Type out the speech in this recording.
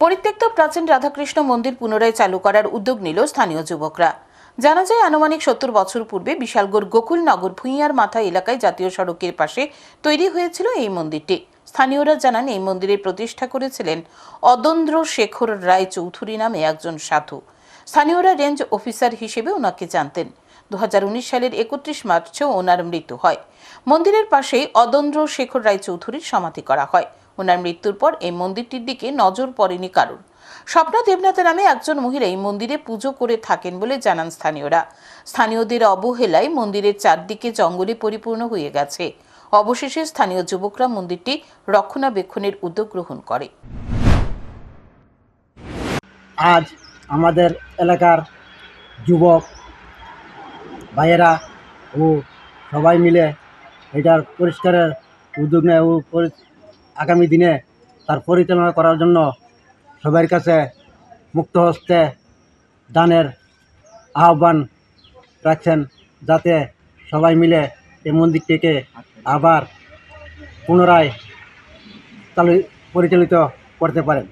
পরিত্যক্ত প্রাচীন রাধাকৃষ্ণ মন্দির পুনরায় চালু করার উদ্যোগ নিল স্থানীয় যুবকরা। জানা যায়, আনুমানিক সত্তর বছর পূর্বে বিশালগড় গোকুলনগর ভূঁইয়ার মাথা এলাকায় জাতীয় সড়কের পাশে তৈরি হয়েছিল এই মন্দিরটি। স্থানীয়রা জানান, এই মন্দিরের প্রতিষ্ঠা করেছিলেন অদন্দ্র শেখর রায় চৌধুরী নামে একজন সাধু। স্থানীয়রা রেঞ্জ অফিসার হিসেবে ওনাকে জানতেন। দু হাজার উনিশ সালের একত্রিশ মার্চেও ওনার মৃত্যু হয়। মন্দিরের পাশেই অদন্দ্র শেখর রায় চৌধুরীর সমাধি করা হয়। ওনার মৃত্যুর পর এই মন্দিরটির দিকে নজর পড়েনি কারোর। স্বপ্না দেবনাথ নামে একজন মহিলা এই মন্দিরে পুজো করে থাকেন বলে জানান স্থানীয়রা। স্থানীয়দের অবহেলায় মন্দিরের চারদিকে জঙ্গলে পরিপূর্ণ হয়ে গেছে। অবশেষে স্থানীয় যুবকরা মন্দিরটি রক্ষণাবেক্ষণের উদ্যোগ গ্রহণ করে। আজ আমাদের এলাকার যুবক, ভাইয়েরা ও সবাই মিলে এটার পরিষ্কারের উদ্যোগ নেয় ও আগামী দিনে তার পরিচালনা করার জন্য সবার কাছে মুক্ত হস্তে দানের আহ্বান রাখছেন যাতে সবাই মিলে এই মন্দিরটিকে আবার পুনরায় চালু পরিচালিত করতে পারেন।